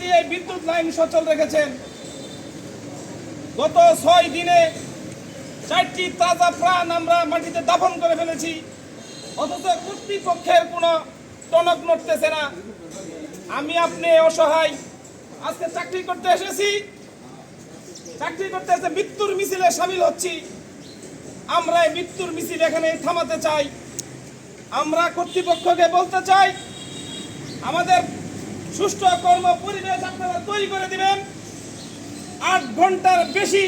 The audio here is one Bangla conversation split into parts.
দিয়ে বিদ্যুৎ লাইন সচল রেখেছেন। গত ছয় দিনে চারটি তাজা প্রাণ আমরা মাটিতে দাফন করে ফেলেছি। অথচ কর্তৃপক্ষের কোনো টনক নড়তেছে না। আমি আপনি অসহায়। আজকে চাকরি করতে এসেছি। চাকরি করতে এসে মৃত্যুর মিছিলে সামিল হচ্ছি। আমরা এই মৃত্যুর মিছিল এখানে থামাতে চাই। আমরা কর্তৃপক্ষকে বলতে চাই, আমাদের সুষ্ঠু কর্ম পরিবেশ আপনারা তৈরি করে দিবেন। আট ঘণ্টার বেশি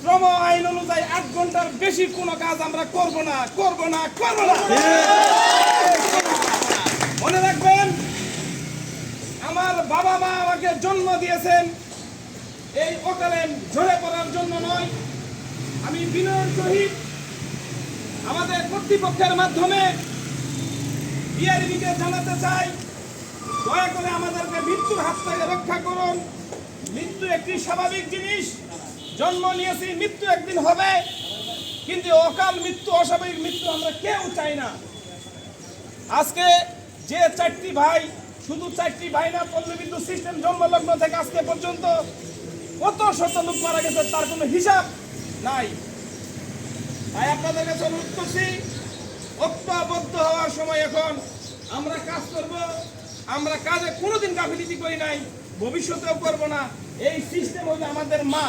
শ্রম আইন অনুযায়ী আট ঘণ্টার বেশি কোনো কাজ আমরা করব না করব না করব না। মনে রাখবেন, আমার বাবা মা আমাকে জন্ম দিয়েছেন। এই অকালে ঝরে পড়ার জন্য নয়, আমি বিনয়ের সহিত আমাদের কর্তৃপক্ষের মাধ্যমে বিআরবিকে জানাতে চাই। দয়া করে আমাদেরকে মৃত্যুর হাত থেকে রক্ষা করুন। মৃত্যু একটি স্বাভাবিক জিনিস। জন্ম নিয়েছি, মৃত্যু একদিন হবে। কিন্তু অকাল মৃত্যু, অস্বাভাবিক মৃত্যু আমরা কেউ চাই না। আজকে যে চারটি ভাই, শুধু চারটি ভাই না পল্লী বিদ্যুৎ সিস্টেম জন্মলগ্ন থেকে আজকে পর্যন্ত কত শত লোক মারা গেছে তার কোনো হিসাব নাই। তাই আপনাদের কাছে অনুরোধ করছি ঐক্যবদ্ধ হওয়ার সময় এখন আমরা কাজ করব। আমরা কাজে কোনোদিন গাফিলিতি করি নাই, ভবিষ্যতেও করব না। এই সিস্টেম হলো আমাদের মা।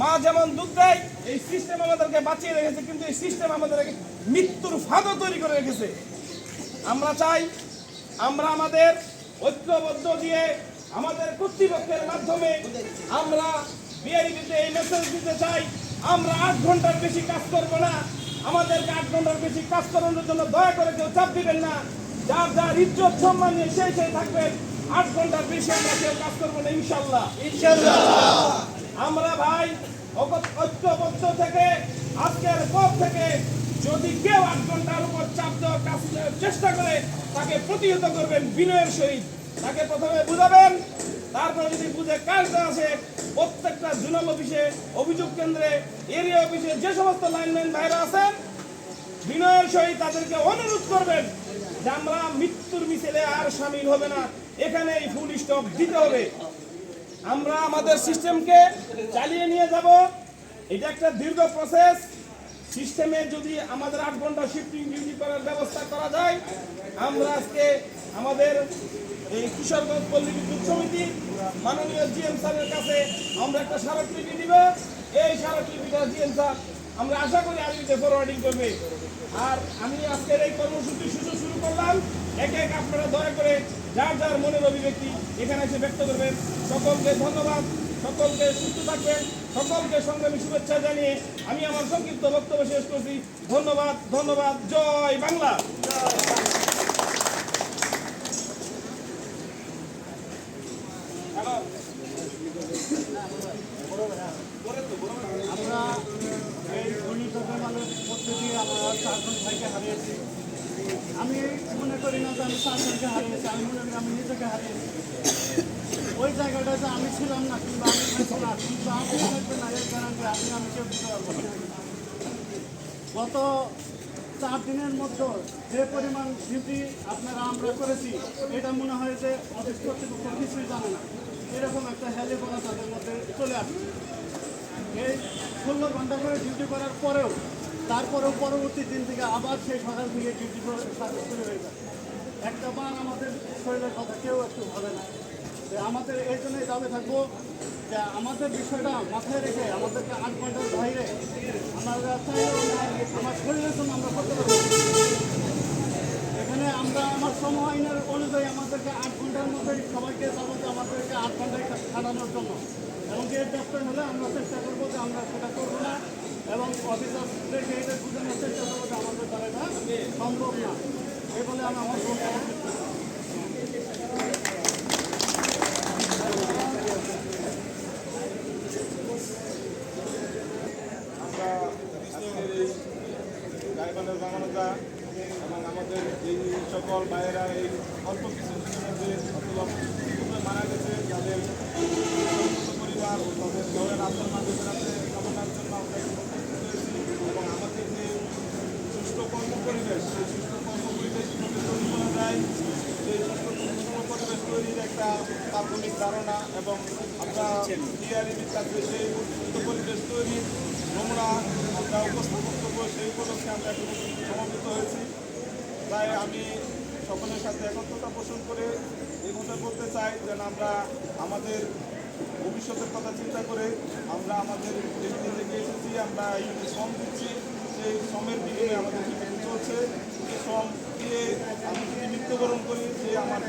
মা যেমন দুধ দেয়, এই সিস্টেম আমাদেরকে বাঁচিয়ে রেখেছে, কিন্তু এই সিস্টেম আমাদেরকে মৃত্যুর ফাঁদও তৈরি করে রেখেছে। আমরা চাই আমরা আমাদের ঐক্যবদ্ধ দিয়ে আমাদের কর্তৃপক্ষের মাধ্যমে আমরা বিআইবিতে এই মেসেজ দিতে চাই, আমরা আট ঘণ্টার বেশি কাজ করব না। আমাদেরকে আট ঘণ্টার বেশি কাজ করানোর জন্য দয়া করে কেউ চাপ দিবেন না। যার যার ইজ্জত সম্মান নিয়ে সেই সেই থাকবেন। আট ঘণ্টার বেশি আমরা কেউ কাজ করব না ইনশাল্লাহ আমরা ভাই ঐক্য- ঐক্যবদ্ধ থেকে আজকের পর থেকে যদি কেউ আট ঘণ্টার উপর চাপ দেওয়ার কাজ চেষ্টা করে তাকে প্রতিহত করবেন বিনয়ের সহিত। তাকে প্রথমে বুঝাবেন তারপরে যদি বুঝে কাজটা আসে প্রত্যেকটা জোনাল অফিসে অভিযোগ কেন্দ্রে এরিয়া অফিসে যে সমস্ত লাইনম্যান ভাইরা আছেন বিনয়ের সহিত তাদেরকে অনুরোধ করবেন যে আমরা মৃত্যুর মিছিলে আর সামিল হবে না। এখানে এই ফুল স্টপ দিতে হবে। আমরা আমাদের সিস্টেমকে চালিয়ে নিয়ে যাব। এটা একটা দীর্ঘ প্রসেস সিস্টেমে যদি আমাদের আট ঘণ্টা শিফটিং ডিউটি করার ব্যবস্থা করা যায়, আমরা আজকে আমাদের এই কিশোরগঞ্জ পল্লী বিদ্যুৎ সমিতি, মাননীয় জিএম স্যারের কাছে আমরা একটা স্মারকলিপি দিব। এই স্মারকলিপিটা জিএম স্যার, আমরা আশা করি আজকে ফরওয়ার্ডিং করবে। আর আমি আজকের এই কর্মসূচি শুরু শুরু করলাম। এক এক আপনারা দয়া করে যার যার মনের অভিব্যক্তি এখানে এসে ব্যক্ত করবেন। সকলকে ধন্যবাদ, সকলকে সুস্থ থাকবেন, সকলকে সংগ্রামী শুভেচ্ছা জানিয়ে আমি আমার সংক্ষিপ্ত বক্তব্য শেষ করছি। ধন্যবাদ ধন্যবাদ, জয় বাংলা! চারজন ভাইকে হারিয়েছি। আমি মনে করি না যে আমি চারজনকে হারিয়েছি, আমি মনে করি আমি নিজেকে হারিয়েছি। ওই জায়গাটাতে আমি ছিলাম না, কিংবা আমি থাকব না কিন্তু আপনি থাকবেন না, এর কারণে আপনি আমি কেউ দিতে পারব গত চার দিনের মধ্যে যে পরিমাণ ডিউটি আপনারা আমরা করেছি, এটা মনে হয় যে অফিস কর্তৃপক্ষ কিছুই জানে না। এরকম একটা হেলিকপ্টার তাদের মধ্যে চলে আসছে। এই ষোলো ঘণ্টা করে ডিউটি করার পরেও তারপরেও পরবর্তী দিন থেকে আবার সেই সকাল থেকে ডিউটি শুরু হয়ে যায়। একটা বার আমাদের শরীরের কথা কেউ একটু ভাবে না। আমাদের এই জন্যই দাবি থাকব যে আমাদের বিষয়টা মাথায় রেখে আমাদেরকে আট ঘণ্টার বাইরে আমরা চাইলেও আমার শরীরের জন্য আমরা করতে পারব। এখানে আমরা আমার শ্রম আইনের অনুযায়ী আমাদেরকে আট ঘণ্টার মধ্যে সবাইকে যাবতীয় আমাদেরকে আট ঘন্টায় খাটানোর জন্য। এবং এর ব্যস্ত হলে, আমরা চেষ্টা করব যে আমরা সেটা করব না। এবং অফিসারদেরকে এটা বোঝানোর চেষ্টা করব যে আমাদের দ্বারা এটা সম্ভব না। এই বলে আমি আমার গাইবান্ধার বাঙালতা এবং আমাদের এই সকল ভাইয়েরা এই অল্প কিছু মধ্যে মারা গেছে, যাদের পরিবার উপস্থিত হয়েছি এবং আমাদের যে কর্ম পরিবেশ সেই সুষ্ঠু কর্ম পরিবেশ কীভাবে তৈরি করা যায় প্রাথমিক ধারণা এবং আমরা টিআরইবির কাছে সেই উপযুক্ত পরিবেশ তৈরির নমুনা আমরা উপস্থাপন করব সেই উপলক্ষে আমরা সমবেত হয়েছি। তাই আমি সকলের সাথে একত্রতা পোষণ করে এই কথা চাই, যেন আমরা আমাদের ভবিষ্যতের কথা চিন্তা করে আমরা আমাদের দেশে থেকে এসেছি, আমরা এই যে শ্রম দিচ্ছি, সেই শ্রমের বিনিময়ে আমাদের জীবন চলছে। সেই শ্রম দিয়ে আমি যদি মৃত্যুবরণ করি যে আমার